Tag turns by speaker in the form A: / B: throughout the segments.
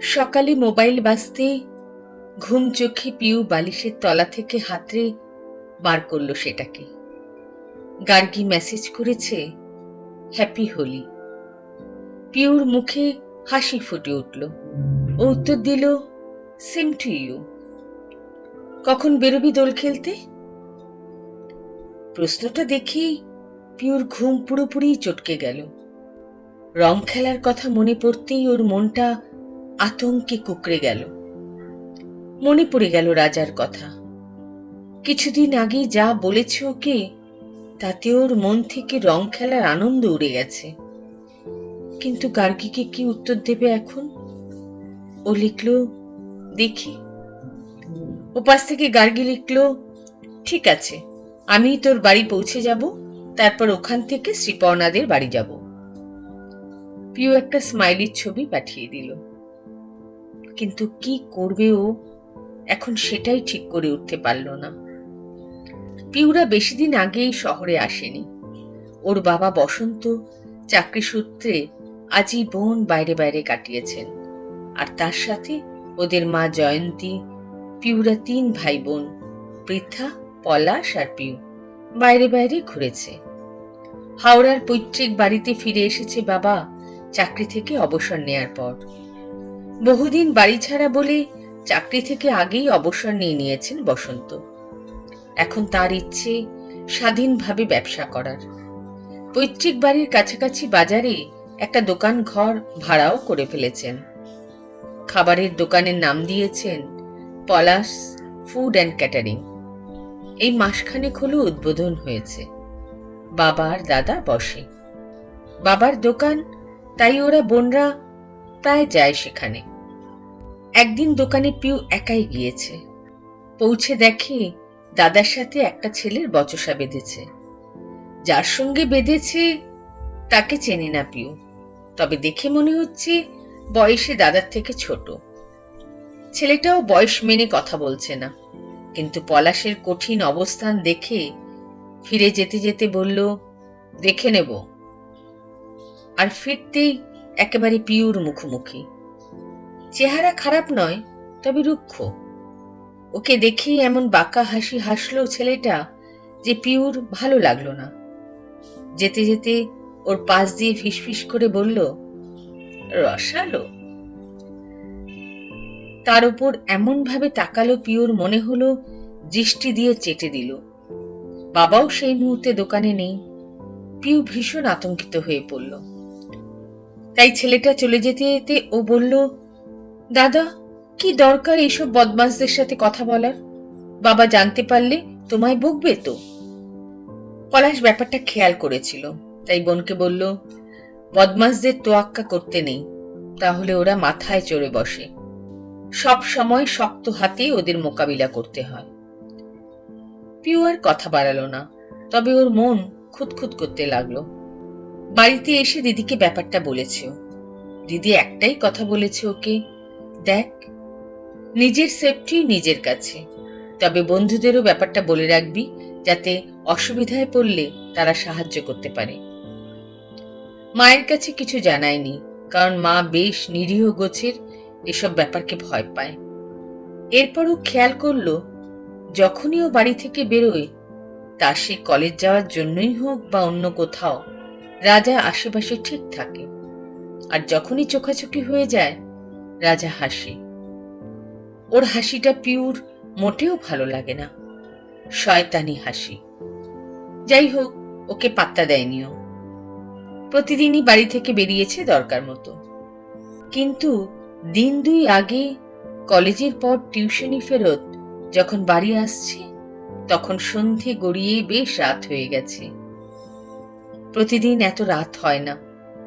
A: সকালে মোবাইল বাজতে ঘুম চোখে পিউ বালিশের তলা থেকে হাতড়ে বার করল সেটাকে। গার্গি মেসেজ করেছে, হ্যাপি হোলি। পিউর মুখে হাসি ফুটে উঠল। ও উত্তর দিল সেম টু ইউ কখন বেরোবি দোল খেলতে? প্রশ্নটা দেখেই পিউর ঘুম পুরোপুরি চটকে গেল। রং খেলার কথা মনে পড়তেই ওর মনটা আতঙ্কে কুকড়ে গেল। মনে পড়ে গেল রাজার কথা। কিছুদিন আগে যা বলেছে ওকে, তাতে ওর মন থেকে রং খেলার আনন্দ উড়ে গেছে। কিন্তু গার্গীকে কি উত্তর দেবে এখন? ও লিখল, দেখি। ওপাশ থেকে গার্গী লিখল, ঠিক আছে, আমি তোর বাড়ি পৌঁছে যাব, তারপর ওখান থেকে শ্রীপর্ণাদের বাড়ি যাব। পিউ একটা স্মাইলির ছবি পাঠিয়ে দিল। কিন্তু কি করবে ও এখন সেটাই ঠিক করে উঠতে পারল না। পিউরা বেশি দিন আগেই শহরে আসেনি। ওর বাবা বসন্ত চাকরি সূত্রে আজীবন বাইরে বাইরে কাটিয়েছেন। আর তার সাথে ওদের মা জয়ন্তী, পিউরা তিন ভাই বোন পৃথা, পলাশ আর পিউ বাইরে বাইরে ঘুরেছে। হাওড়ার পৈতৃক বাড়িতে ফিরে এসেছে বাবা চাকরি থেকে অবসর নেয়ার পর। বহুদিন বাড়ি ছাড়া বলে চাকরি থেকে আগেই অবসর নিয়ে নিয়েছেন বসন্ত। এখন তার ইচ্ছে স্বাধীনভাবে ব্যবসা করার। পৈতৃক বাড়ির কাছাকাছি বাজারে একটা দোকান ঘর ভাড়াও করে ফেলেছেন। খাবারের দোকানের নাম দিয়েছেন পলাশ ফুড অ্যান্ড ক্যাটারিং। এই মাসখানেক হলো উদ্বোধন হয়েছে। বাবার দাদা বসে। বাবার দোকান, তাই ওরা বোনরা প্রায় যায় সেখানে। একদিন দোকানে পিউ একাই গিয়েছে। পৌঁছে দেখে দাদার সাথে একটা ছেলের বচসা বেঁধেছে। যার সঙ্গে বেঁধেছে, তাকে চেনে না পিউ। তবে দেখে মনে হচ্ছে বয়সে দাদার থেকে ছোট। ছেলেটাও বয়স মেনে কথা বলছে না। কিন্তু পলাশের কঠিন অবস্থান দেখে ফিরে যেতে যেতে বলল, দেখে নেব। আর ফিরতেই একেবারে পিউর মুখোমুখি। চেহারা খারাপ নয়, তবে রুক্ষ। ওকে দেখেই এমন বাঁকা হাসি হাসলো ছেলেটা যে পিউর ভালো লাগল না। যেতে যেতে ওর পাশ দিয়ে ফিসফিস করে বলল, রসালো? তার উপর এমনভাবে তাকালো পিওর মনে হলো, দৃষ্টি দিয়ে চেটে দিল। বাবাও সেই মুহূর্তে দোকানে নেই। পিউ ভীষণ আতঙ্কিত হয়ে পড়ল। তাই ছেলেটা চলে যেতে যেতে ও বলল দাদা, কি দরকার এইসব বদমাসদের সাথে কথা বলার? বাবা জানতে পারলে তোমায় বকবে তো। পলাশ ব্যাপারটা খেয়াল করেছিল, তাই বোনকে বলল বদমাসদের তোয়াক্কা করতে নেই, তাহলে ওরা মাথায় চড়ে বসে। সব সময় শক্ত হাতে ওদের মোকাবিলা করতে হয়। পিউ আর কথা বাড়ালো না, তবে ওর মন খুঁতখুত করতে লাগল। বাড়িতে এসে দিদিকে ব্যাপারটা বলেছে। দিদি একটাই কথা বলেছে ওকে দেখ, নিজের সেফটি নিজের কাছে। তবে বন্ধুদেরও ব্যাপারটা বলে রাখবি, যাতে অসুবিধায় পড়লে তারা সাহায্য করতে পারে। মায়ের কাছে কিছু জানায়নি কারণ মা বেশ নিরীহ গোছের এসব ব্যাপারকে ভয় পায়। এরপরও খেয়াল করল, যখনই ও বাড়ি থেকে বেরোয়, তা সে কলেজ যাওয়ার জন্যই হোক বা অন্য কোথাও, রাজা আশেপাশে ঠিক থাকে। আর যখনই চোখাচোখি হয়ে যায় রাজা হাসে। ওর হাসিটা পিউর মোটেও ভালো লাগে না। শয়তানি হাসি। যাই হোক, ওকে পাত্তা দেয়নিও প্রতিদিনই বাড়ি থেকে বেরিয়েছে দরকার মতো। কিন্তু দিন দুই আগে কলেজের পর টিউশনি ফেরত যখন বাড়ি আসছে, তখন সন্ধে গড়িয়ে বেশ রাত হয়ে গেছে। প্রতিদিন এত রাত হয় না,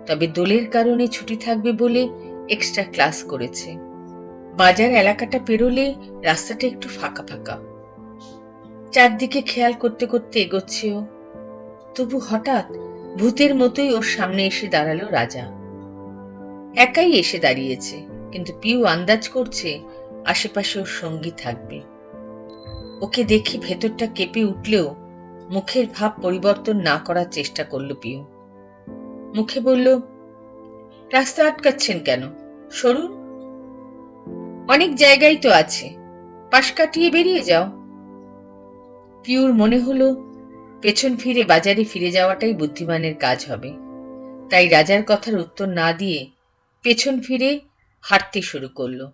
A: তবে দোলের কারণে ছুটি থাকবে বলে এক্সট্রা ক্লাস করেছে। বাজার এলাকাটা পেরোলে রাস্তাটা একটু ফাঁকা ফাঁকা। চারদিকে খেয়াল করতে করতে এগোচ্ছে ও তবু হঠাৎ ভূতের মতোই ওর সামনে এসে দাঁড়াল রাজা। একাই এসে দাঁড়িয়েছে, কিন্তু পিউ আন্দাজ করছে আশেপাশে ওর সঙ্গী থাকবে। ওকে দেখে ভেতরটা কেঁপে উঠলেও মুখের ভাব পরিবর্তন না করার চেষ্টা করল পিউ। মুখে বলল, রাস্তা আটকাচ্ছেন কেন? সরুন অনেক জায়গায় তো আছে। পাশ কাটিয়ে বেরিয়ে যাও। পিউর মনে হলো, পেছন ফিরে বাজারে ফিরে যাওয়াটাই বুদ্ধিমানের কাজ হবে। তাই রাজার কথার উত্তর না দিয়ে পেছন ফিরে হাঁটতে শুরু করল।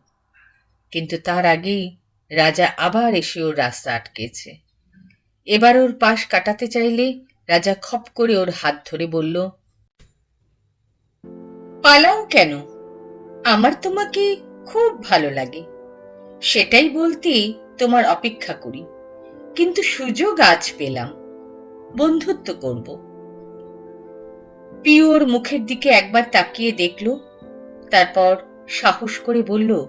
A: কিন্তু তার আগেই রাজা আবার এসে ওর রাস্তা আটকেছে। এবার ওর পাশ কাটাতে চাইলে রাজা খপ করে ওর হাত ধরে বলল, পালাও কেন? আমার তোমাকে খুব ভালো লাগে। সেটাই বলতে তোমার অপেক্ষা করি। কিন্তু সুযোগ আজ পেলাম। বন্ধুত্ব করব। পিওর মুখের দিকে একবার তাকিয়ে দেখল, তারপর সাহস করে বলল,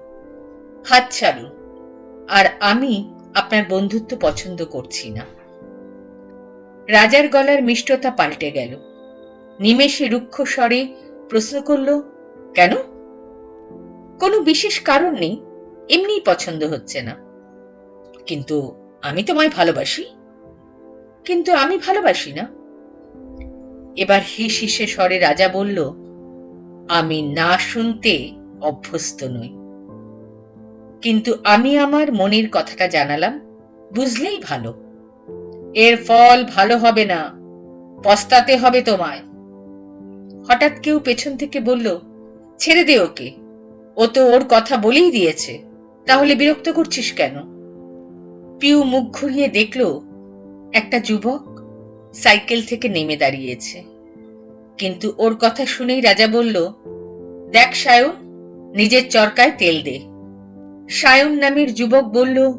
A: হাত ছাড়ুন আর আমি আপনার বন্ধুত্ব পছন্দ করছি না। রাজার গলার মিষ্টতা পাল্টে গেল। নিমেষে রুক্ষ স্বরে প্রশ্ন করল, কেন? কোনো বিশেষ কারণ নেই, এমনিই পছন্দ হচ্ছে না। কিন্তু আমি তোমায় ভালোবাসি? কিন্তু আমি ভালোবাসি না। এবার হিস হিসে স্বরে রাজা বলল, আমি না শুনতে অভ্যস্ত নই। কিন্তু আমি আমার মনের কথাটা জানালাম, বুঝলেই ভালো। এর ফল ভালো হবে না, পস্তাতে হবে তোমায়। হঠাৎ কেউ পেছন থেকে বলল, ছেড়ে দে ওকে। ও তো ওর কথা বলেই দিয়েছে। তাহলে বিরক্ত করছিস কেন? পিউ মুখ ঘুরিয়ে দেখল একটা যুবক সাইকেল থেকে নেমে দাঁড়িয়েছে। কিন্তু ওর কথা শুনেই রাজা বলল, দেখ সায়ন, নিজের চরকায় তেল দে। সায়ন নামের যুবক বলল,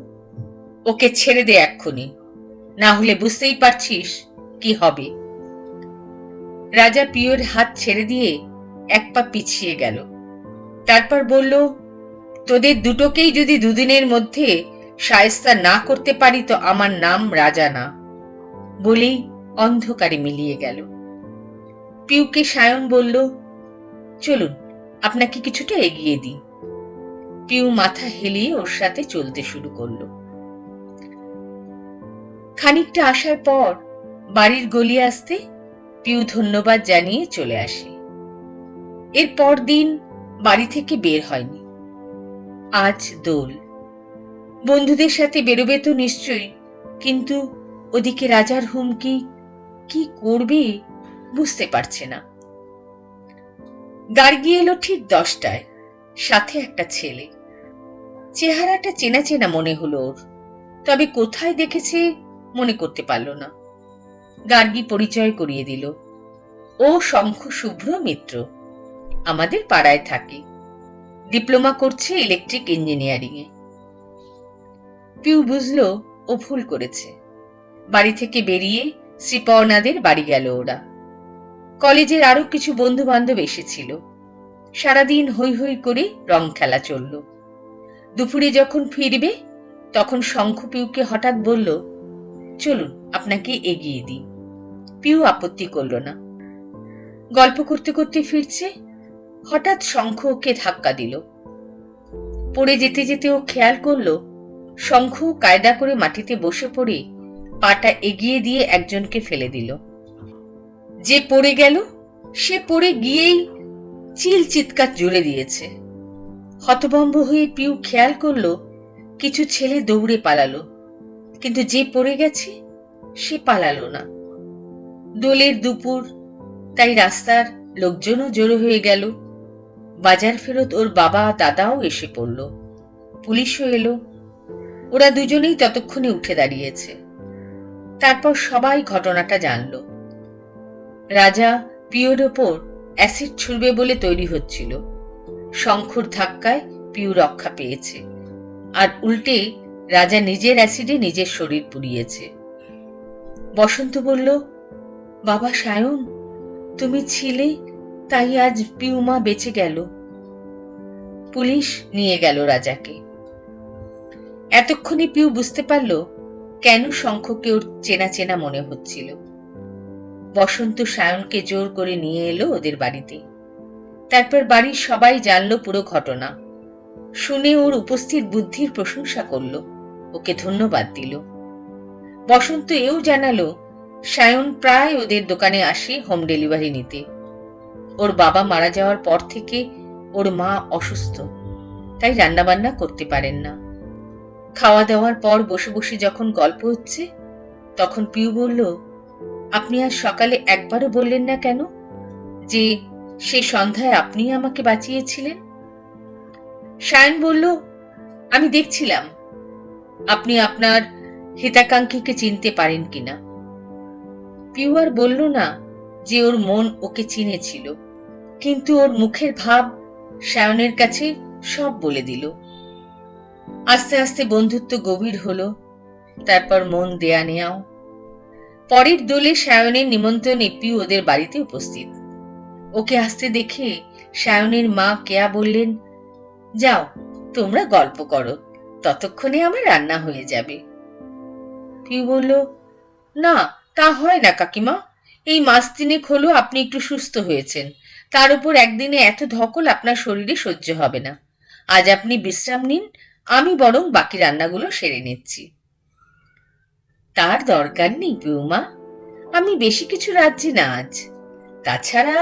A: ওকে ছেড়ে দে এক্ষুনি। না হলে বুঝতেই পারছিস কি হবে। রাজা পিওর হাত ছেড়ে দিয়ে এক পা পিছিয়ে গেল। তারপর বলল, তোদের দুটোকেই যদি দুদিনের মধ্যে সায়স্তা না করতে পারি তো আমার নাম রাজা না বলেই অন্ধকারে মিলিয়ে গেল। পিউকে সায়ন বলল, চলুন, আপনাকে কিছুটা এগিয়ে দিই। পিউ মাথা হেলিয়ে ওর সাথে চলতে শুরু করল। খানিকটা আসার পর বাড়ির গলি আসতে পিউ ধন্যবাদ জানিয়ে চলে আসে। এর পর দিন বাড়ি থেকে বের হয়নি। আজ দোল। বন্ধুদের সাথে বেরোবে তো নিশ্চয়ই, কিন্তু ওদিকে রাজার হুমকি কি করবে বুঝতে পারছে না। গার্গি এলো ঠিক দশটায়, সাথে একটা ছেলে। চেহারাটা চেনা চেনা মনে হলো ওর, তবে কোথায় দেখেছে মনে করতে পারল না। গার্গী পরিচয় করিয়ে দিল। ও শঙ্খ শুভ্র মিত্র। আমাদের পাড়ায় থাকে। ডিপ্লোমা করছে ইলেকট্রিক ইঞ্জিনিয়ারিং এ। পিউ বুঝলো ও ভুল করেছে। বাড়ি থেকে বেরিয়ে শ্রীপর্ণাদের বাড়ি গেল ওরা। কলেজের আরও কিছু বন্ধু বান্ধব এসেছিল। সারাদিন হৈ হৈ করে রং খেলা চলল। দুপুরে যখন ফিরবে, তখন শঙ্খ পিউকে হঠাৎ বলল, চলুন, আপনাকে এগিয়ে দিই। পিউ আপত্তি করল না। গল্প করতে করতে ফিরছে হঠাৎ শঙ্খ ওকে ধাক্কা দিল। পড়ে যেতে যেতে ও খেয়াল করল, শঙ্খ কায়দা করে মাটিতে বসে পড়ে পাটা এগিয়ে দিয়ে একজনকে ফেলে দিল। যে পড়ে গেল, সে পড়ে গিয়েই চিল চিৎকার জুড়ে দিয়েছে। হতভম্ব হয়ে পিউ খেয়াল করল, কিছু ছেলে দৌড়ে পালালো। কিন্তু যে পড়ে গেছে, সে পালালো না। দোলের দুপুর, তাই রাস্তার লোকজনও জড়ো হয়ে গেল। বাজার ফেরত ওর বাবা, দাদাও এসে পড়ল। পুলিশও এলো। ওরা দুজনেই ততক্ষণে উঠে দাঁড়িয়েছে। তারপর সবাই ঘটনাটা জানল। রাজা পিওর ওপর অ্যাসিড ছুড়বে বলে তৈরি হচ্ছিল। শঙ্খর ধাক্কায় পিউ রক্ষা পেয়েছে। আর উল্টে রাজা নিজের অ্যাসিডে নিজের শরীর পুড়িয়েছে। বসন্ত বলল, বাবা সায়ন, তুমি ছিলে তাই আজ পিউমা বেঁচে গেল। পুলিশ নিয়ে গেল রাজাকে। এতক্ষণে পিউ বুঝতে পারল কেন শঙ্খকে ওর চেনা চেনা মনে হচ্ছিল। বসন্ত সায়নকে জোর করে নিয়ে এলো ওদের বাড়িতে। তারপর বাড়ির সবাই জানলো পুরো ঘটনা। শুনে ওর উপস্থিত বুদ্ধির প্রশংসা করল, ওকে ধন্যবাদ দিল। বসন্ত এও জানালো, সায়ন প্রায় ওদের দোকানে আসে হোম ডেলিভারি নিতে। ওর বাবা মারা যাওয়ার পর থেকে ওর মা অসুস্থ। তাই রান্নাবান্না করতে পারেন না। খাওয়া দাওয়ার পর বসে বসে যখন গল্প হচ্ছে, তখন পিউ বলল, আপনি আজ সকালে একবারও বললেন না কেন যে সে সন্ধ্যায় আপনি আমাকে বাঁচিয়েছিলেন? সায়ন বলল, আমি দেখছিলাম। আপনি আপনার হিতাকাঙ্ক্ষীকে চিনতে পারেন কিনা? পিউ আর বলল না যে ওর মন ওকে চিনেছিল। কিন্তু ওর মুখের ভাব সায়নের কাছে সব বলে দিল। আস্তে আস্তে বন্ধুত্ব গভীর হলো, তারপর মন দেয়া নেয়াও। পরের দোলে সায়নের নিমন্ত্রণে পিউ ওদের বাড়িতে উপস্থিত। ওকে আসতে দেখে সায়নের মা কেয়া বললেন, যাও, তোমরা গল্প করো, ততক্ষণে আমার রান্না হয়ে যাবে। পিউ বলল, না, তা হয় না কাকিমা, এই মাস তিনেক হলো আপনি একটু সুস্থ হয়েছেন তার উপর একদিনে এত ধকল আপনার শরীরে সহ্য হবে না। আজ আপনি বিশ্রাম নিন, আমি বরং বাকি রান্নাগুলো সেরে নিচ্ছি। তার দরকার নেই পিউমা আমি বেশি কিছু রাঁধছি না আজ। তাছাড়া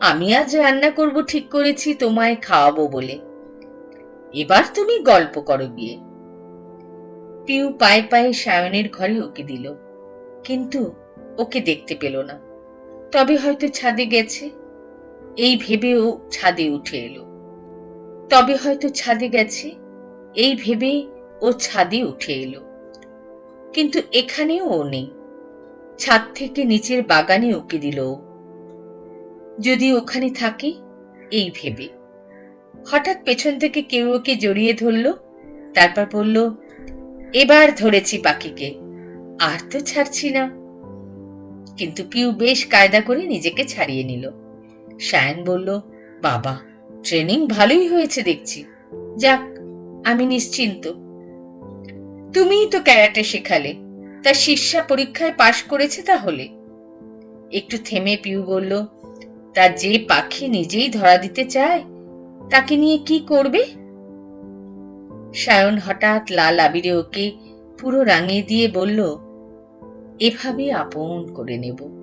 A: আমি আজ রান্না করব ঠিক করেছি, তোমায় খাওয়াবো বলে। এবার তুমি গল্প করো গিয়ে। পিউ পায়ে পায়ে সায়নের ঘরে ওকে দিল, কিন্তু ওকে দেখতে পেল না। তবে হয়তো ছাদে গেছে। এই ভেবে ও ছাদে উঠে এলো। তবে হয়তো ছাদে গেছে, এই ভেবে ও ছাদে উঠে এলো। কিন্তু এখানেও ও নেই। ছাদ থেকে নিচের বাগানে ওকে দিল। যদি ওখানে থাকে, এই ভেবে। হঠাৎ পেছন থেকে কেউ ওকে জড়িয়ে ধরল, তারপর বলল, এবার ধরেছি পাখিকে, আর তো ছাড়ছি না। কিন্তু পিউ বেশ কায়দা করে নিজেকে ছাড়িয়ে নিল। সায়ন বলল, বাবা ট্রেনিং ভালোই হয়েছে দেখছি। যাক, আমি নিশ্চিন্ত। তুমিই তো ক্যারাটে শেখালে তার শীর্ষা পরীক্ষায় পাশ করেছে তাহলে? একটু থেমে পিউ বলল, তা যে পাখি নিজেই ধরা দিতে চায়, তাকে নিয়ে কি করবে? সায়ন হঠাৎ লাল আবিরে ওকে পুরো রাঙিয়ে দিয়ে বলল, এভাবে আপন করে নেব।